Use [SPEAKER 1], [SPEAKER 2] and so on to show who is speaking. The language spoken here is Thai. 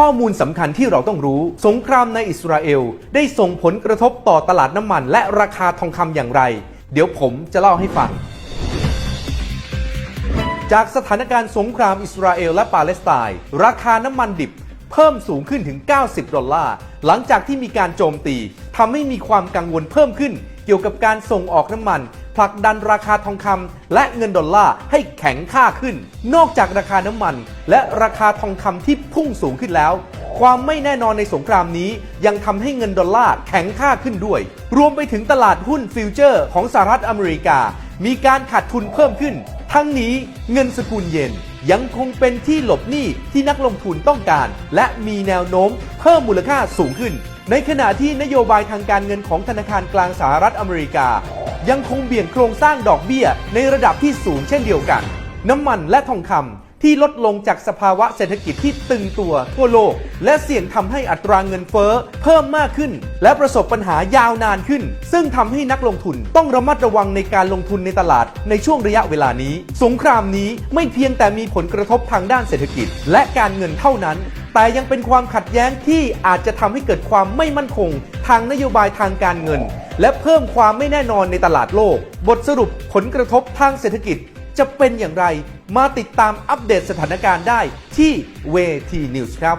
[SPEAKER 1] ข้อมูลสำคัญที่เราต้องรู้ สงครามในอิสราเอล ได้ส่งผลกระทบต่อตลาดน้ำมัน และราคาทองคำอย่างไร เดี๋ยวผมจะเล่าให้ฟัง จากสถานการณ์สงครามอิสราเอลและปาเลสไตน์ราคาน้ำมันดิบเพิ่มสูงขึ้นถึง 90 ดอลลาร์ หลังจากที่มีการโจมตีทำให้มีความกังวลเพิ่มขึ้น เกี่ยวกับการส่งออกน้ำมัน ผลักดันราคาทองคำและเงินดอลลาร์ให้แข็งค่าขึ้น นอกจากราคาน้ำมัน และราคาทองคำที่พุ่งสูงขึ้นแล้ว ความไม่แน่นอนในสงครามนี้ ยังทำให้เงินดอลลาร์แข็งค่าขึ้นด้วย รวมไปถึงตลาดหุ้นฟิวเจอร์ของสหรัฐอเมริกา มีการขาดทุนเพิ่มขึ้น ทั้งนี้เงินสกุลเยนยังคงเป็นที่หลบหนี้ที่นักลงทุนต้องการ และมีแนวโน้มเพิ่มมูลค่าสูงขึ้น ในขณะที่นโยบายทางการเงินของธนาคารกลางสหรัฐอเมริกา ยังคงเบี่ยงโครงสร้างดอกเบี้ยในระดับที่สูงเช่นเดียวกัน น้ำมันและทองคำที่ลดลงจากสภาวะเศรษฐกิจที่ตึงตัวทั่วโลก และเสี่ยงทำให้อัตราเงินเฟ้อเพิ่มมากขึ้น และประสบปัญหายาวนานขึ้น ซึ่งทำให้นักลงทุนต้องระมัดระวังในการลงทุนในตลาดในช่วงระยะเวลานี้ สงครามนี้ไม่เพียงแต่มีผลกระทบทางด้านเศรษฐกิจ และการเงินเท่านั้น แต่ยังเป็นความขัดแย้งที่อาจจะทำให้เกิดความไม่มั่นคง ทางนโยบายทางการเงิน และเพิ่มความไม่แน่นอนในตลาดโลก บทสรุปผลกระทบทางเศรษฐกิจจะเป็นอย่างไร มาติดตามอัปเดตสถานการณ์ได้ที่เวทีนิวส์ครับ